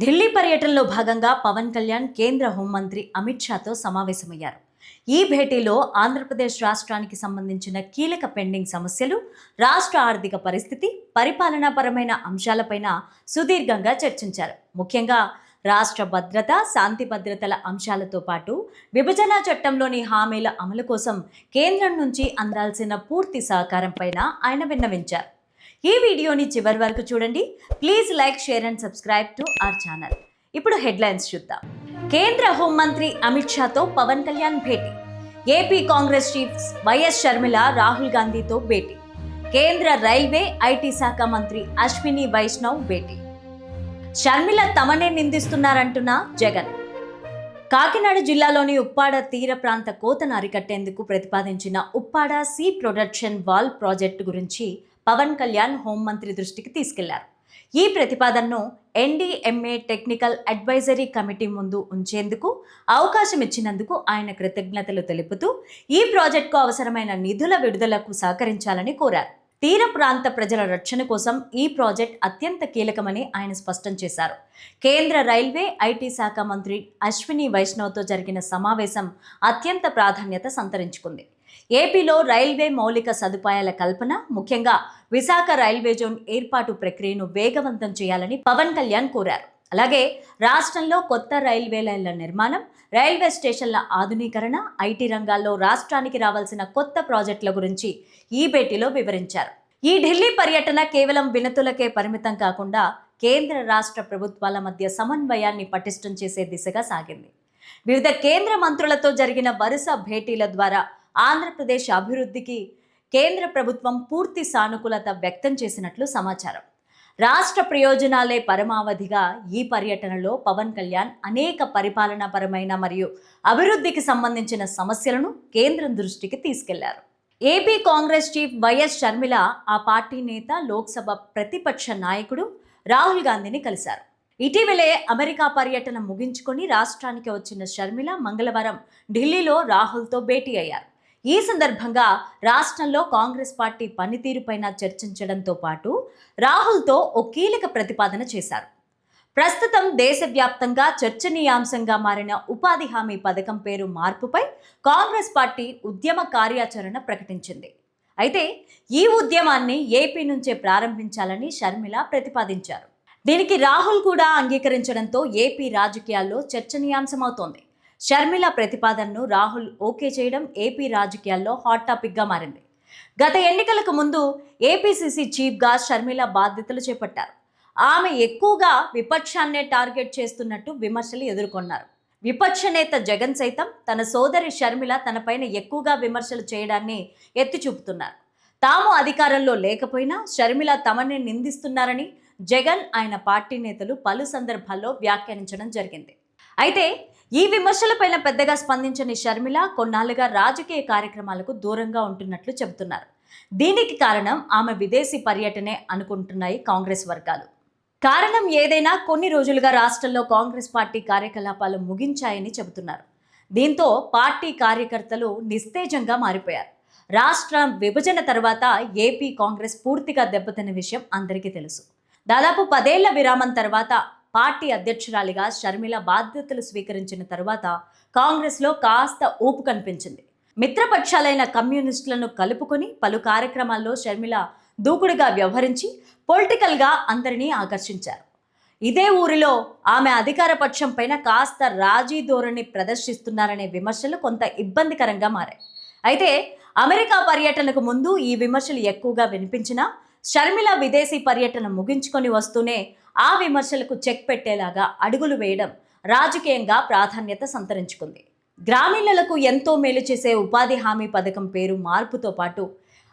ఢిల్లీ పర్యటనలో భాగంగా పవన్ కళ్యాణ్ కేంద్ర హోంమంత్రి అమిత్ షాతో సమావేశమయ్యారు. ఈ భేటీలో ఆంధ్రప్రదేశ్ రాష్ట్రానికి సంబంధించిన కీలక పెండింగ్ సమస్యలు రాష్ట్ర ఆర్థిక పరిస్థితి పరిపాలనాపరమైన అంశాలపైన సుదీర్ఘంగా చర్చించారు. ముఖ్యంగా రాష్ట్ర భద్రత శాంతి భద్రతల అంశాలతో పాటు విభజన చట్టంలోని హామీల అమలు కోసం కేంద్రం నుంచి అందాల్సిన పూర్తి సహకారం పైన ఆయన విన్నవించారు. ఈ వీడియోని చివరి వరకు చూడండి. Please like share and subscribe to our channel. ఇప్పుడు హెడ్లైన్స్ చూద్దాం. కేంద్ర హోంమంత్రి అమిత్ షాతో పవన్ కళ్యాణ్ భేటీ. AP Congress chief YS Sharmila Rahul గాంధీతో భేటీ. కేంద్ర రైల్వే ఐటీ శాఖ మంత్రి అశ్విని వైష్ణవ్ భేటీ. షర్మిల తమనే నిందిస్తున్నారంటున్న జగన్. కాకినాడ జిల్లాలోని ఉప్పాడ తీర ప్రాంత కోతను అరికట్టేందుకు ప్రతిపాదించిన Uppada sea production wall project గురించి పవన్ కళ్యాణ్ హోంమంత్రి దృష్టికి తీసుకెళ్ళారు. ఈ ప్రతిపాదనను ఎన్డీఎంఏ టెక్నికల్ అడ్వైజరీ కమిటీ ముందు ఉంచేందుకు అవకాశం ఇచ్చినందుకు ఆయన కృతజ్ఞతలు తెలుపుతూ ఈ ప్రాజెక్టుకు అవసరమైన నిధుల విడుదలకు సహకరించాలని కోరారు. తీర ప్రాంత ప్రజల రక్షణ కోసం ఈ ప్రాజెక్ట్ అత్యంత కీలకమని ఆయన స్పష్టం చేశారు. కేంద్ర రైల్వే ఐటీ శాఖ మంత్రి అశ్విని వైష్ణవ్తో జరిగిన సమావేశం అత్యంత ప్రాధాన్యత సంతరించుకుంది. ఏపీలో రైల్వే మౌలిక సదుపాయాల కల్పన ముఖ్యంగా విశాఖ రైల్వే జోన్ ఏర్పాటు ప్రక్రియను వేగవంతం చేయాలని పవన్ కళ్యాణ్ కోరారు. అలాగే రాష్ట్రంలో కొత్త రైల్వే లైన్ల నిర్మాణం రైల్వే స్టేషన్ల ఆధునీకరణ ఐటీ రంగాల్లో రాష్ట్రానికి రావాల్సిన కొత్త ప్రాజెక్టుల గురించి ఈ భేటీలో వివరించారు. ఈ ఢిల్లీ పర్యటన కేవలం వినతులకే పరిమితం కాకుండా కేంద్ర రాష్ట్ర ప్రభుత్వాల మధ్య సమన్వయాన్ని పటిష్టం చేసే దిశగా సాగింది. వివిధ కేంద్ర మంత్రులతో జరిగిన వరుస భేటీల ద్వారా ఆంధ్రప్రదేశ్ అభివృద్ధికి కేంద్ర ప్రభుత్వం పూర్తి సానుకూలత వ్యక్తం చేసినట్లు సమాచారం. రాష్ట్ర ప్రయోజనాలే పరమావధిగా ఈ పర్యటనలో పవన్ కళ్యాణ్ అనేక పరిపాలనాపరమైన మరియు అభివృద్ధికి సంబంధించిన సమస్యలను కేంద్రం దృష్టికి తీసుకెళ్ళారు. AP Congress chief YS Sharmila ఆ పార్టీ నేత లోక్సభ ప్రతిపక్ష నాయకుడు రాహుల్ గాంధీని కలిశారు. ఇటీవలే అమెరికా పర్యటన ముగించుకొని రాష్ట్రానికి వచ్చిన షర్మిల మంగళవారం ఢిల్లీలో రాహుల్తో భేటీ అయ్యారు. ఈ సందర్భంగా రాష్ట్రంలో కాంగ్రెస్ పార్టీ పనితీరుపైన చర్చించడంతో పాటు రాహుల్తో ఓ కీలక ప్రతిపాదన చేశారు. ప్రస్తుతం దేశవ్యాప్తంగా చర్చనీయాంశంగా మారిన ఉపాధి హామీ పథకం పేరు మార్పుపై కాంగ్రెస్ పార్టీ ఉద్యమ కార్యాచరణ ప్రకటించింది. అయితే ఈ ఉద్యమాన్ని ఏపీ నుంచే ప్రారంభించాలని షర్మిల ప్రతిపాదించారు. దీనికి రాహుల్ కూడా అంగీకరించడంతో ఏపీ రాజకీయాల్లో చర్చనీయాంశమవుతోంది. షర్మిల ప్రతిపాదనను రాహుల్ ఓకే చేయడం ఏపీ రాజకీయాల్లో హాట్ టాపిక్గా మారింది. గత ఎన్నికలకు ముందు ఏపీసీసీ చీఫ్గా షర్మిల బాధ్యతలు చేపట్టారు. ఆమె ఎక్కువగా విపక్షాన్నే టార్గెట్ చేస్తున్నట్టు విమర్శలు ఎదుర్కొన్నారు. విపక్ష నేత జగన్ సైతం తన సోదరి షర్మిల తనపైన ఎక్కువగా విమర్శలు చేయడాన్ని ఎత్తి చూపుతున్నారు. తాము అధికారంలో లేకపోయినా షర్మిల తమని నిందిస్తున్నారని జగన్ ఆయన పార్టీ నేతలు పలు సందర్భాల్లో వ్యాఖ్యానించడం జరిగింది. అయితే ఈ విమర్శలపైన పెద్దగా స్పందించని షర్మిల కొన్నాళ్ళుగా రాజకీయ కార్యక్రమాలకు దూరంగా ఉంటున్నట్లు చెబుతున్నారు. దీనికి కారణం ఆమె విదేశీ పర్యటనే అనుకుంటున్నాయి కాంగ్రెస్ వర్గాలు. కారణం ఏదైనా కొన్ని రోజులుగా రాష్ట్రంలో కాంగ్రెస్ పార్టీ కార్యకలాపాలు ముగించాయని చెబుతున్నారు. దీంతో పార్టీ కార్యకర్తలు నిస్తేజంగా మారిపోయారు. రాష్ట్ర విభజన తర్వాత ఏపీ కాంగ్రెస్ పూర్తిగా దెబ్బతిన్న విషయం అందరికీ తెలుసు. దాదాపు పదేళ్ళ విరామం తర్వాత పార్టీ అధ్యక్షురాలిగా షర్మిల బాధ్యతలు స్వీకరించిన తర్వాత కాంగ్రెస్లో కాస్త ఊపు కనిపించింది. మిత్రపక్షాలైన కమ్యూనిస్టులను కలుపుకొని పలు కార్యక్రమాల్లో షర్మిల దూకుడుగా వ్యవహరించి పొలిటికల్గా అందరినీ ఆకర్షించారు. ఇదే ఊరిలో ఆమె అధికార పక్షం పైన కాస్త రాజీ ధోరణి ప్రదర్శిస్తున్నారనే విమర్శలు కొంత ఇబ్బందికరంగా మారాయి. అయితే అమెరికా పర్యటనకు ముందు ఈ విమర్శలు ఎక్కువగా వినిపించినా షర్మిల విదేశీ పర్యటన ముగించుకొని వస్తూనే ఆ విమర్శలకు చెక్ పెట్టేలాగా అడుగులు వేయడం రాజకీయంగా ప్రాధాన్యత సంతరించుకుంది. గ్రామీణులకు ఎంతో మేలు చేసే ఉపాధి హామీ పథకం పేరు మార్పుతో పాటు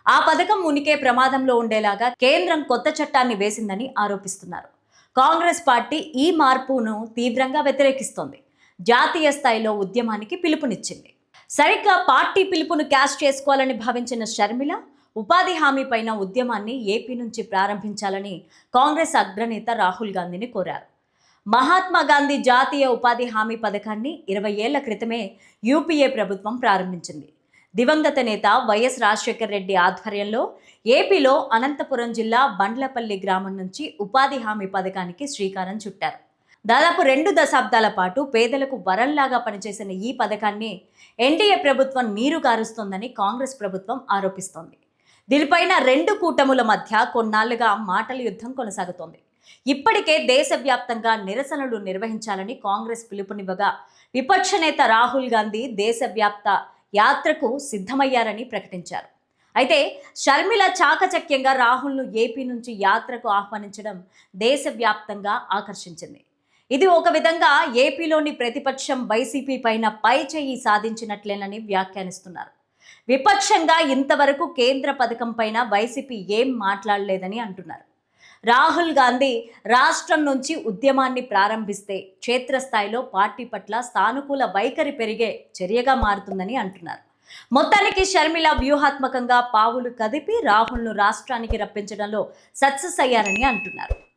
ఆ పథకం ఉనికే ప్రమాదంలో ఉండేలాగా కేంద్రం కొత్త చట్టాన్ని వేసిందని ఆరోపిస్తున్నారు. కాంగ్రెస్ పార్టీ ఈ మార్పును తీవ్రంగా వ్యతిరేకిస్తోంది. జాతీయ స్థాయిలో ఉద్యమానికి పిలుపునిచ్చింది. సరిగ్గా పార్టీ పిలుపును క్యాష్ చేసుకోవాలని భావించిన షర్మిల ఉపాధి హామీ పైన ఉద్యమాన్ని ఏపీ నుంచి ప్రారంభించాలని కాంగ్రెస్ అగ్రనేత రాహుల్ గాంధీని కోరారు. మహాత్మా గాంధీ జాతీయ ఉపాధి హామీ పథకాన్ని ఇరవై ఏళ్ళ క్రితమే యూపీఏ ప్రభుత్వం ప్రారంభించింది. దివంగత నేత వైఎస్ రాజశేఖర రెడ్డి ఆధ్వర్యంలో ఏపీలో అనంతపురం జిల్లా బండ్లపల్లి గ్రామం నుంచి ఉపాధి హామీ పథకానికి శ్రీకారం చుట్టారు. దాదాపు రెండు దశాబ్దాల పాటు పేదలకు వరంలాగా పనిచేసిన ఈ పథకాన్ని ఎన్డీఏ ప్రభుత్వం నీరు కారుస్తోందని కాంగ్రెస్ ప్రభుత్వం ఆరోపిస్తోంది. దీనిపైన రెండు కూటముల మధ్య కొన్నాళ్ళుగా మాటల యుద్ధం కొనసాగుతోంది. ఇప్పటికే దేశవ్యాప్తంగా నిరసనలు నిర్వహించాలని కాంగ్రెస్ పిలుపునివ్వగా విపక్ష నేత రాహుల్ గాంధీ దేశవ్యాప్త యాత్రకు సిద్ధమయ్యారని ప్రకటించారు. అయితే షర్మిల చాకచక్యంగా రాహుల్ను ఏపీ నుంచి యాత్రకు ఆహ్వానించడం దేశవ్యాప్తంగా ఆకర్షించింది. ఇది ఒక విధంగా ఏపీలోని ప్రతిపక్షం వైసీపీ పైన పై చేయి సాధించినట్లేనని వ్యాఖ్యానిస్తున్నారు. విపక్షంగా ఇంతవరకు కేంద్ర పథకం పైన వైసీపీ ఏం మాట్లాడలేదని అంటున్నారు. రాహుల్ గాంధీ రాష్ట్రం నుంచి ఉద్యమాన్ని ప్రారంభిస్తే క్షేత్రస్థాయిలో పార్టీ పట్ల సానుకూల వైఖరి పెరిగే చర్యగా మారుతుందని అంటున్నారు. మొత్తానికి షర్మిల వ్యూహాత్మకంగా పావులు కదిపి రాహుల్ను రాష్ట్రానికి రప్పించడంలో సక్సెస్ అయ్యారని అంటున్నారు.